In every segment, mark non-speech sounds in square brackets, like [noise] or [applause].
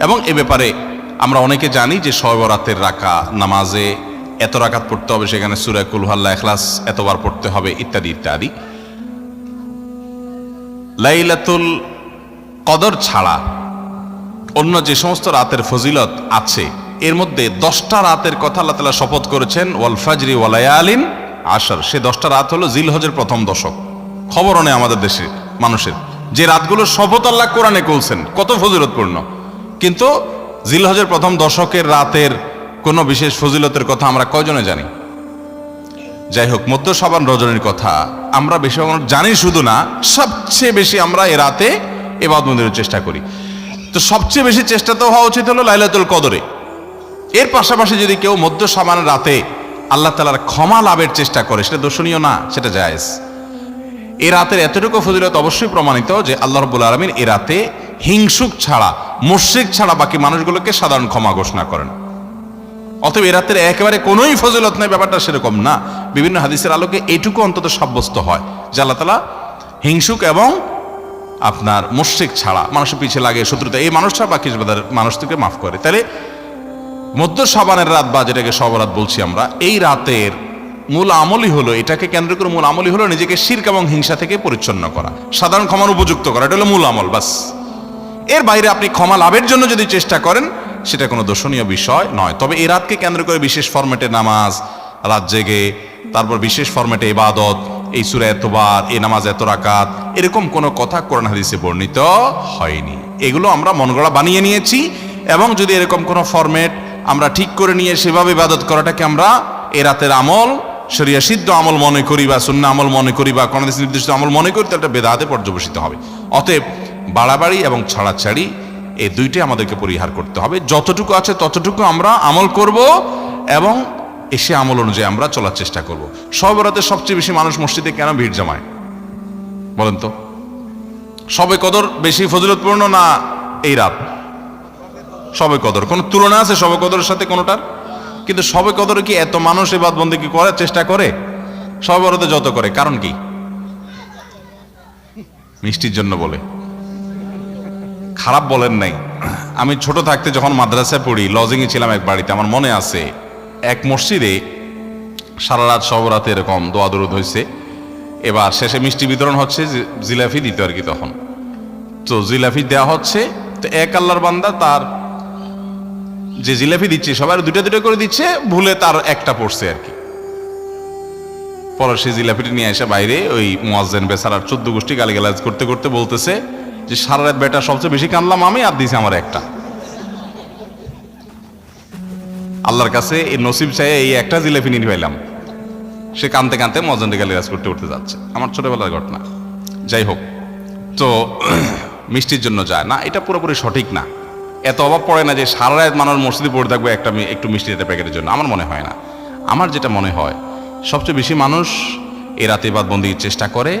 এবং এ ব্যাপারে আমরা অনেকে জানি যে শবে বরাতের রাকা নামাজে এত রাকাত পড়তে হবে, সেখানে সুরা কুলহাল্লা এখলাস এতবার পড়তে হবে, ইত্যাদি ইত্যাদি। লাইলাতুল কদর ছাড়া অন্য যে সমস্ত রাতের ফজিলত আছে, এর মধ্যে দশটা রাতের কথা আল্লাহ তালা শপথ করেছেন, ওয়াল ফাজরি ওয়ালায়ালিন আশার। সে দশটা রাত হলো জিলহজের প্রথম দশক। খবর নেই আমাদের দেশে, মানুষের। যে রাতগুলো শপথ আল্লাহ কোরআনে করছেন, কত ফজিলতপূর্ণ। কিন্তু জিলহজের প্রথম দশকের রাতের কোনো বিশেষ ফজিলতের কথা আমরা কয়জনে জানি? যাই হোক মধ্য সাবান রজনীর কথা আমরা বেশি জানি শুধু না, সবচেয়ে বেশি আমরা এ রাতে এবাদ মন্দিরের চেষ্টা করি। তো সবচেয়ে বেশি চেষ্টা তো হওয়া উচিত হলো লাইলাতুল কদরে। এর পাশাপাশি যদি কেউ মধ্য সাবান রাতে আল্লাহ তালার ক্ষমা লাভের চেষ্টা করে, সেটা দর্শনীয় না, সেটা জায়েজ। এ রাতের এতটুকু ফজিলত অবশ্যই প্রমাণিত যে আল্লাহ রব্বুল আলমিন এ রাতে হিংসুক ছাড়া, মুশ্রিক ছাড়া বাকি মানুষগুলোকে সাধারণ ক্ষমা ঘোষণা করেন। অতএব রাতের একেবারে কোনোই ফজিলত নেই, ব্যাপারটা সেরকম না। বিভিন্ন হাদিসের আলোকে এটুকু অন্তত সাব্যস্ত হয় যে আল্লাহ তালা হিংসুক এবং আপনার মুশ্রিক ছাড়া, মানুষের পিছিয়ে লাগে শত্রুতা, এই মানুষটা বাকি মানুষ থেকে মাফ করে। তাহলে মধ্য সাবানের রাত বা যেটাকে সবরাত বলছি আমরা, এই রাতের মূল আমলই হলো, এটাকে কেন্দ্র করে মূল আমলই হলো নিজেকে শির্ক এবং হিংসা থেকে পরিচ্ছন্ন করা, সাধারণ ক্ষমার উপযুক্ত করা, এটা হলো মূল আমল, বাস। এর বাইরে আপনি ক্ষমা লাভের জন্য যদি চেষ্টা করেন, সেটা কোনো দর্শনীয় বিষয় নয়। তবে এই রাতকে কেন্দ্র করে বিশেষ ফরম্যাটে নামাজ, রাত জেগে, তারপর বিশেষ ফরম্যাটে ইবাদত, এই সুরা এতবার, এই নামাজ এত রাকাত, এরকম কোনো কথা কোরআন হাদিসে বর্ণিত হয়নি। এগুলো আমরা মনগড়া বানিয়ে নিয়েছি এবং যদি এরকম কোনো ফরম্যাট আমরা ঠিক করে নিয়ে সেভাবে ইবাদত করাটাকে আমরা এ রাতের আমল, শরিয়া সিদ্ধ আমল মনে করি বা শূন্য আমল মনে করি বা কোনো নির্দিষ্ট আমল মনে করি, তাহলে বেদাতে পর্যবেসিত হবে। অতএব বাড়াবাড়ি এবং ছাড়াছাড়ি, এই দুইটাই আমাদেরকে পরিহার করতে হবে। যতটুকু আছে ততটুকু আমরা আমল করব এবং এসে আমল অনুযায়ী আমরা চলার চেষ্টা করব। সব রাতে সবচেয়ে বেশি মানুষ মসজিদে কেন ভিড় জমায়? বলেন তো। সবে কদর বেশি ফজিলতপূর্ণ না এই রাত? সবে কদর। কোনো তুলনা আছে সবে কদরের সাথে কোনোটার? কিন্তু সবে কদরে কি এত মানুষ এবাদ বন্দি কি করার চেষ্টা করে? সবে যত করে। কারণ কি? মিষ্টির জন্য বলে। খারাপ বলেন নাই। আমি ছোট থাকতে যখন মাদ্রাসায় পড়ি লজিংয়ে ছিলাম এক বাড়িতে, আমার মনে আছে, এক মসজিদে সারা রাত সব রাতে এরকম দোয়া দরুদ হয়েছে এবার শেষে মিষ্টি বিতরণ হচ্ছে জিলাফি দিতে আর কি তখন। তো জিলাফি দেওয়া হচ্ছে, তো এক আল্লাহর বান্দা তার যে জিলাপি দিচ্ছে সবার দুটো দুটো করে দিচ্ছে, ভুলে তার একটা পড়ছে আর কি। পরে সেই জিলাপিটি নিয়ে এসে বাইরে ওই মোয়াজ্জেন বেসারার চোদ্দ গোষ্ঠী গালিগালাজ করতে করতে বলতেছে যে সারা রাত বেটা সবচেয়ে বেশি কানলাম আমি, আর দিছে আমার একটা। আল্লাহর কাছে এই নসিব চাই, এই একটা জিলাপি নিয়ে পাইলাম সে কানতে কানতে মজেন্ডে গালিগালাজ করতে করতে যাচ্ছে। আমার ছোটবেলার ঘটনা। যাই হোক, তো [clears throat] মিষ্টির জন্য যায় না, এটা পুরোপুরি সঠিক না। এত অভাব পড়ে না যে সারা রাত মানুষ মসজিদে পড়ে থাকবে একটা একটু মিষ্টি দিতে প্যাকেটের জন্য। আমার মনে হয় না। আমার যেটা মনে হয়, সবচেয়ে বেশি মানুষ এ রাতে বাদবন্দির চেষ্টা করে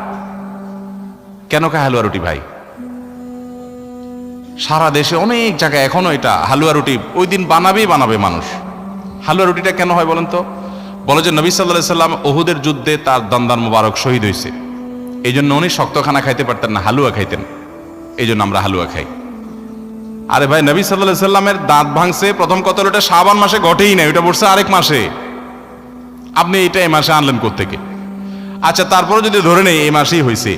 কেন খায় হালুয়া রুটি ভাই? সারা দেশে অনেক জায়গায় এখনও এটা হালুয়া রুটি ওই দিন বানাবেই বানাবে মানুষ। হালুয়া রুটিটা কেন হয় বলেন তো? বলে যে নবী সাল্লাহ সাল্লাম ওহুদের যুদ্ধে তার দন্দান মুবারক শহীদ হয়েছে। এই জন্য উনি শক্ত খানা খাইতে পারতেন না, হালুয়া খাইতেন। এই জন্য আমরা হালুয়া খাই। আরে ভাই, নবী সাল্লাহ সাল্লামের দাঁত ভাঙছে, প্রথম কথা এটা শাবান মাসে ঘটেই নাই ওটা পড়ছে আরেক মাসে। আপনি এটা এই মাসে আনলেন কোত্থেকে? আচ্ছা তারপরে যদি ধরে নেই এই মাসেই হয়েছে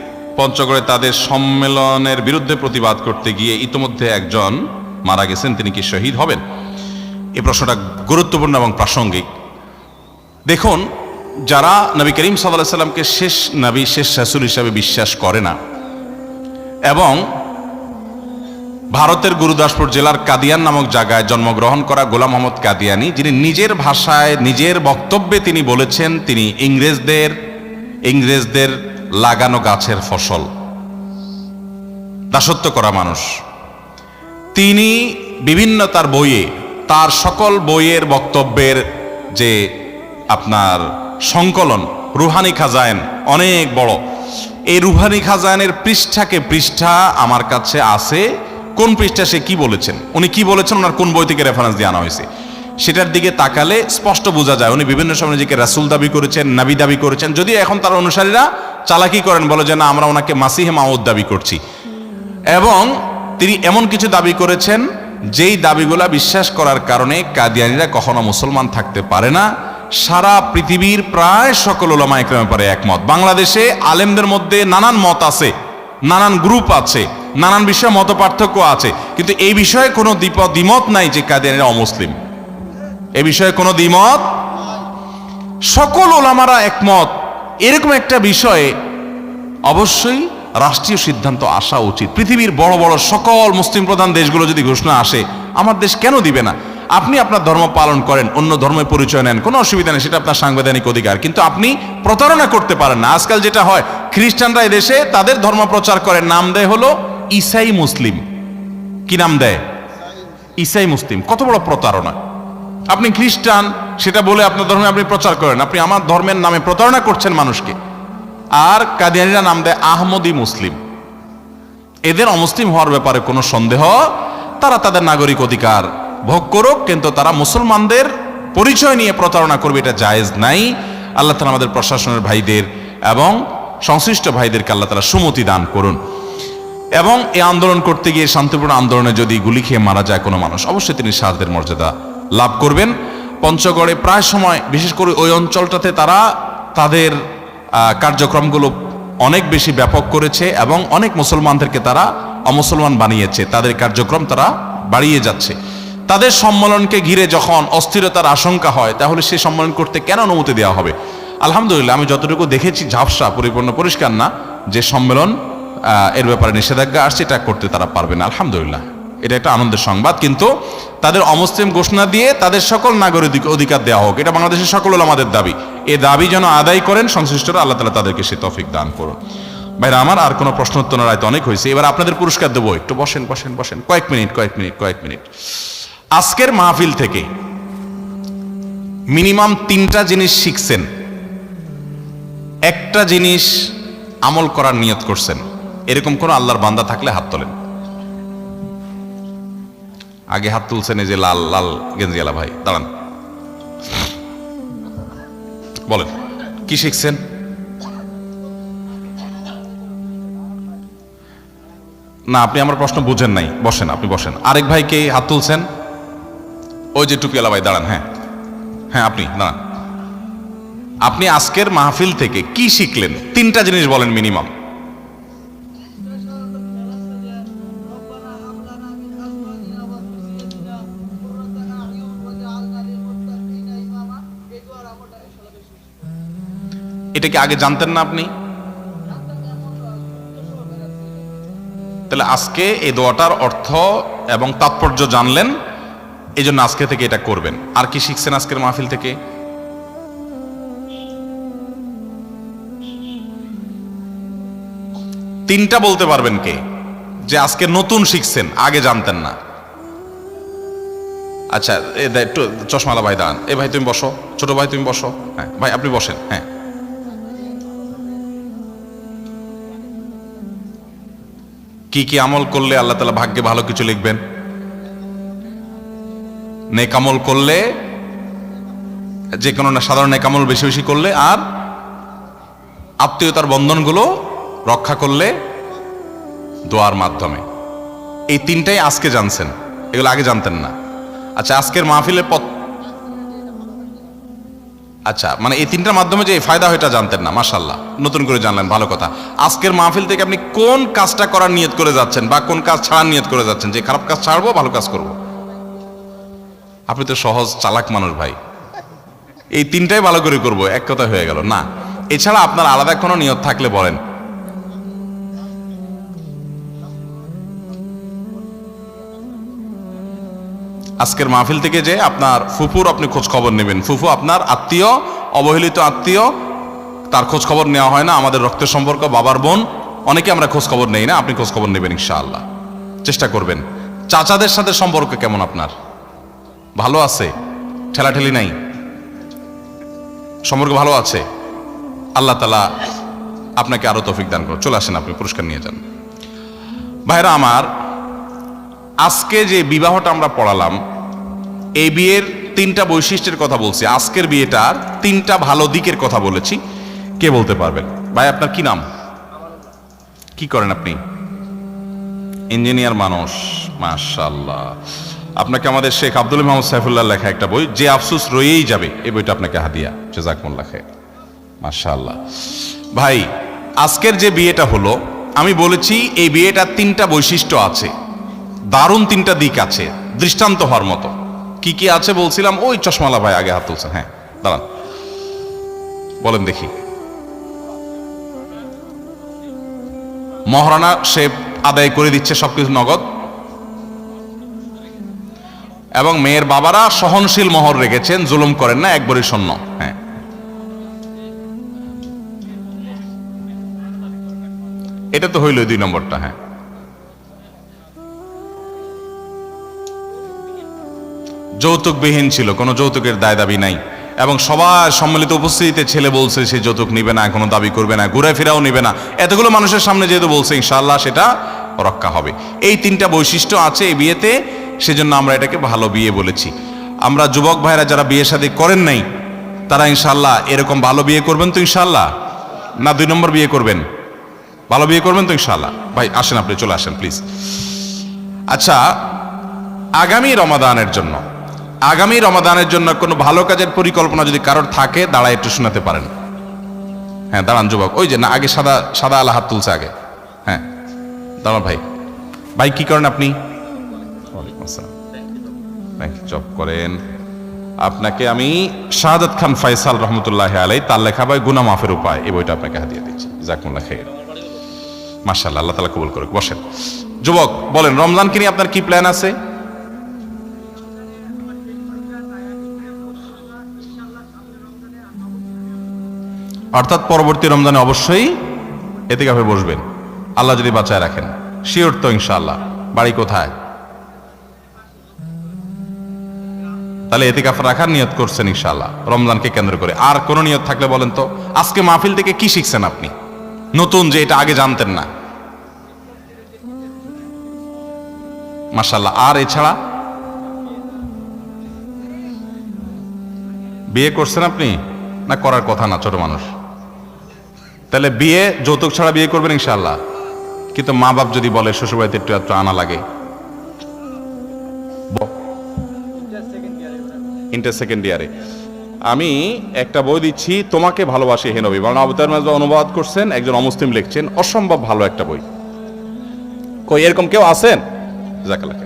পঞ্চগড়ে তাদের সম্মেলনের বিরুদ্ধে প্রতিবাদ করতে গিয়ে ইতোমধ্যে একজন মারা গেছেন। তিনি কি শহীদ হবেন? এ প্রশ্নটা গুরুত্বপূর্ণ এবং প্রাসঙ্গিক। দেখুন, যারা নবী করিম সাল্লাহ সাল্লামকে শেষ নবী, শেষ শাসুর হিসাবে বিশ্বাস করে না, এবং ভারতের গুরুদাসপুর জেলার কাদিয়ান নামক জায়গায় জন্মগ্রহণ করা গোলাম মোহাম্মদ কাদিয়ানি, যিনি নিজের ভাষায়, নিজের বক্তব্যে তিনি বলেছেন, তিনি ইংরেজদের ইংরেজদের লাগানো গাছের ফসল। দাসত্ব করা মানুষ। তিনি বিভিন্ন তার বইয়ে, তার সকল বইয়ের বক্তব্যের যে আপনার সংকলন, রুহানি খাজায়েন অনেক বড়। এই রুহানি খাজায়েনের পৃষ্ঠাকে পৃষ্ঠা আমার কাছে আছে। কোন পৃষ্ঠা সে কি বলেছেন? উনি কি বলেছেন? ওনার কোন বই থেকে রেফারেন্স দিয়ে আনা হয়েছে? সেটার দিকে তাকালে স্পষ্ট বোঝা যায়। উনি বিভিন্ন সময় নিজেকে রাসুল দাবি করেছেন, নাবি দাবি করেছেন। যদিও এখন তার অনুসারীরা চালাকি করেন, বলে যে, না, আমরা ওনাকে মাসিহে মাউদ দাবি করছি। এবং তিনি এমন কিছু দাবি করেছেন, যেই দাবিগুলা বিশ্বাস করার কারণে কাদিয়ানিরা কখনো মুসলমান থাকতে পারে না। সারা পৃথিবীর প্রায় সকল ওলামা একরামের পরে একমত। বাংলাদেশে আলেমদের মধ্যে নানান মত আছে, নানান গ্রুপ আছে, নানান বিষয়ে মত পার্থক্য আছে। কিন্তু এই বিষয়ে কোনো দ্বিমত নাই যে কাদিয়ানিরা অমুসলিম। এ বিষয়ে কোনো দ্বিমত সকল ওলামারা একমত। এরকম একটা বিষয়ে অবশ্যই রাষ্ট্রীয় সিদ্ধান্ত আসা উচিত। পৃথিবীর বড় বড় সকল মুসলিম প্রধান দেশগুলো যদি ঘোষণা আসে, আমার দেশ কেন দিবে না? আপনি আপনার ধর্ম পালন করেন, অন্য ধর্মের পরিচয় নেন, কোনো অসুবিধা নেই, সেটা আপনার সাংবিধানিক অধিকার। কিন্তু আপনি প্রতারণা করতে পারেন না। আজকাল যেটা হয়, খ্রিস্টানরা দেশে তাদের ধর্ম প্রচার করে নাম দেয় হলো ইসাই মুসলিম। কি নাম দেয়? ইসাই মুসলিম। কত বড় প্রতারণা। আপনি খ্রিস্টান, সেটা বলে আপনার ধর্মে আপনি প্রচার করেন। আপনি আমার ধর্মের নামে প্রতারণা করছেন মানুষকে। আর কাদিয়ানিরা নাম দেয় আহমদি মুসলিম। এদের অমুসলিম হওয়ার ব্যাপারে কোনো সন্দেহ, তারা তাদের নাগরিক অধিকার ভোগ করুক, কিন্তু তারা মুসলমানদের পরিচয় নিয়ে প্রতারণা করবে, এটা জায়েজ নাই। আল্লাহ তালা আমাদের প্রশাসনের ভাইদের এবং সংশ্লিষ্ট ভাইদেরকে আল্লাহ তালা সুমতি দান করুন। এবং এই আন্দোলন করতে গিয়ে শান্তিপূর্ণ আন্দোলনে যদি গুলি খেয়ে মারা যায় কোনো মানুষ, অবশ্যই তিনি শাহাদের মর্যাদা লাভ করবেন। পঞ্চগড়ে প্রায় সময়, বিশেষ করে ওই অঞ্চলটাতে তারা তাদের কার্যক্রমগুলো অনেক বেশি ব্যাপক করেছে এবং অনেক মুসলমানদেরকে তারা অমুসলমান বানিয়েছে। তাদের কার্যক্রম তারা বাড়িয়ে যাচ্ছে। তাদের সম্মেলনকে ঘিরে যখন অস্থিরতার আশঙ্কা হয়, তাহলে সে সম্মেলন করতে কেন অনুমতি দেওয়া হবে? আলহামদুলিল্লাহ, আমি যতটুকু দেখেছি, ঝাপসা, পরিপূর্ণ, পরিষ্কার না যে সম্মেলন এর ব্যাপারে নিষেধাজ্ঞা আসছে, এটা করতে তারা পারবে না। আলহামদুলিল্লাহ। এটা একটা আনন্দের সংবাদ, কিন্তু তাদের অমুসলিম ঘোষণা দিয়ে তাদের সকল নাগরিক অধিকার দেওয়া হোক, এটা বাংলাদেশের সকল আমাদের দাবি। এ দাবি যেন আদায় করেন সংশ্লিষ্টরা, আল্লাহ তালা তাদেরকে সে তফিক দান করুন। ভাইরা, আমার আর কোনো প্রশ্ন উত্তর রায় তো অনেক হয়েছে। এবার আপনাদের পুরস্কার দেবো, একটু বসেন বসেন বসেন। কয়েক মিনিট কয়েক মিনিট কয়েক মিনিট। আজকের মাহফিল থেকে মিনিমাম তিনটা জিনিস শিখছেন। একটা জিনিস আমল করার নিয়ত করছেন। এরকম কোন আল্লাহর বান্দা থাকলে হাত তোলেন। আগে হাত তুলছেন এই যে লাল লাল গেঞ্জিয়ালা ভাই। দাঁড়ান। বলেন, কি শিখছেন? না, আপনি আমার প্রশ্ন বুঝেন নাই। বসেন, আপনি বসেন। আরেক ভাইকে হাত তুলছেন? ওই যে টুপিওয়ালা ভাই, দাঁড়ান হ্যাঁ। হ্যাঁ আপনি, দাঁড়ান। আপনি আজকের মাহফিল থেকে কি শিখলেন? তিনটা জিনিস বলেন মিনিমাম। এটা কি আগে জানতেন না আপনি? তাহলে আজকে এই দোয়াটার অর্থ এবং তাৎপর্য জানলেন এই জন্য আজকে থেকে এটা করবেন। আর কি শিখছেন আজকের মাহফিল থেকে? তিনটা বলতে পারবেন কে? যে আজকে নতুন শিখছেন, আগে জানতেন না। আচ্ছা চশমালা ভাই দাঁড়ান। এ ভাই তুমি বসো, ছোট ভাই তুমি বসো। হ্যাঁ ভাই আপনি বসেন হ্যাঁ। কি কি আমল করলে আল্লাহ তালা ভাগ্যে ভালো কিছু লিখবেন? নেকামল করলে যে কোনো না সাধারণ নেকামল বেশি বেশি করলে, আর আত্মীয়তার বন্ধনগুলো রক্ষা করলে দোয়ার মাধ্যমে। এই তিনটাই আজকে জানছেন, এগুলো আগে জানতেন না। আচ্ছা আজকের মাহফিলের আচ্ছা মানে এই তিনটার মাধ্যমে যে ফায়দা এটা জানতেন না মাসাল্লাহ নতুন করে জানলেন, ভালো কথা। আজকের মাহফিল থেকে আপনি কোন কাজটা করার নিয়ত করে যাচ্ছেন বা কোন কাজ ছাড়ার নিয়ত করে যাচ্ছেন? যে খারাপ কাজ ছাড়বো, ভালো কাজ করব। আপনি তো সহজ, চালাক মানুষ ভাই। এই তিনটাই ভালো করে করব, এক কথা হয়ে গেল। না, এছাড়া আপনার আলাদা কোনো নিয়ত থাকলে বলেন। আজকের মাহফিল থেকে যে আপনার ফুফুর আপনি খোঁজ খবর নেবেন। ফুফু, আপনার আত্মীয়, অবহেলিত আত্মীয়, তার খোঁজ খবর নেওয়া হয় না। আমাদের রক্তের সম্পর্ক, বাবার বোন, অনেকে আমরা খোঁজ খবর নেই না। আপনি খোঁজ খবর নেবেন ইনশাআল্লাহ। চেষ্টা করবেন। চাচাদের সাথে সম্পর্ক কেমন আপনার? ভালো আছে? ঠেলাঠেলি নাই? সম্পর্ক ভালো আছে? আল্লাহ তালা আপনাকে আরও তৌফিক দান করুন চলে আসেন, আপনি পুরস্কার নিয়ে যান। ভাইরা আমার আজকে যে বিবাহটা আমরা পড়ালাম, এই বিয়ের তিনটা বৈশিষ্ট্যের কথা বলছি। আজকের বিয়েটার তিনটা ভালো দিকের কথা বলেছি। কে বলতে পারবেন? ভাই, আপনার কি নাম? কি করেন আপনি? ইঞ্জিনিয়ার মানুষ মাশাল্লাহ আপনাকে আমাদের শেখ আব্দুল মোহাম্মদ সাইফুল্লাহ লেখা একটা বই, যে আফসুস রয়েই যাবে, এই বইটা আপনাকে হাদিয়া, জেজাকমুল্লাহ খায় মাশাল্লাহ ভাই, আজকের যে বিয়েটা হলো, আমি বলেছি, এই বিয়েটার তিনটা বৈশিষ্ট্য আছে। দারুণ তিনটা দিক আছে, দৃষ্টান্ত হওয়ার মতো। কি কি আছে বলছিলাম? ওই চশমালা ভাই আগে হাত তুলছেন। হ্যাঁ দাঁড়ান। বলেন দেখি। মহারানা সে আদায় করে দিচ্ছে সবকিছু নগদ। এবং মেয়ের বাবারা সহনশীল মহর রেখেছেন, জুলুম করেন না একবারই শূন্য হ্যাঁ। এটা তো হইল দুই নম্বরটা হ্যাঁ। যৌতুকবিহীন ছিল, কোনো যৌতুকের দায় দাবি নাই। এবং সবার সম্মিলিত উপস্থিতিতে ছেলে বলছে, সে যৌতুক নিবে না, কোনো দাবি করবে না, ঘুরে ফেরাও নিবে না। এতগুলো মানুষের সামনে যেহেতু বলছে ইনশাল্লাহ সেটা রক্ষা হবে। এই তিনটা বৈশিষ্ট্য আছে এই বিয়েতে, সেজন্য আমরা এটাকে ভালো বিয়ে বলেছি। আমরা যুবক ভাইরা যারা বিয়ে শাদী করেন নাই, তারা ইনশাল্লাহ এরকম ভালো বিয়ে করবেন তো ইনশাল্লাহ না দুই নম্বর বিয়ে করবেন? ভালো বিয়ে করবেন তো ইনশাল্লাহ ভাই, আসেন আপনি, চলে আসেন, প্লিজ। আচ্ছা আগামী রমাদানের জন্য আগামী রমাদানের জন্য কোনো ভালো কাজের পরিকল্পনা যদি কারোর থাকে, দাঁড়ায় একটু শোনাতে পারেন। হ্যাঁ দাঁড়ান যুবক। ওই যে না, আগে সাদা সাদা আলা হাত তুলছে আগে। হ্যাঁ দাঁড়ান ভাই। ভাই, কি করেন আপনি? জব করেন। আপনাকে আমি শাহাদাত খান ফাইসাল রহমতুল্লাহ আলাই, তার লেখা বই গুনা মাফের উপায়, এই বইটা আপনাকে হাতিয়ে দিচ্ছি। জাকুল্লাহ খাই মার্শাল্লাহ আল্লাহ তালা কবুল করুক। বসেন। যুবক, বলেন রমজানকে নিয়ে আপনার কি প্ল্যান আছে? অর্থাৎ পরবর্তী রমজানে অবশ্যই এতে কাপে বসবেন। আল্লাহ যদি বাঁচায় রাখেন। শিওর তো ইনশাআল্লাহ। বাড়ি কোথায়? তাহলে এতে কাফ রাখার নিয়ত করছেন ইনশাআল্লাহ, রমজানকে কেন্দ্র করে। আর কোন নিয়ত থাকলে বলেন তো, আজকে মাহফিল থেকে কি শিখছেন আপনি? নতুন যে এটা আগে জানতেন না। মাশাল্লাহ আর এছাড়া? বিয়ে করছেন আপনি? না করার কথা না, ছোট মানুষ? তাহলে বিয়ে, যৌতুক ছাড়া বিয়ে করবেন ইনশাআল্লাহ। কিন্তু মা বাপ যদি বলে, শ্বশুরবাড়িতে একটু একটু আনা লাগে। ইন্টার সেকেন্ড ইয়ারে আমি একটা বই দিচ্ছি, তোমাকে ভালোবাসি হে নবী। বাংলা অবতার মাজবা অনুবাদ করছেন, একজন অমুসলিম লিখছেন, অসম্ভব ভালো একটা বই। কই, এরকম কেউ আছেন? জাকালাকে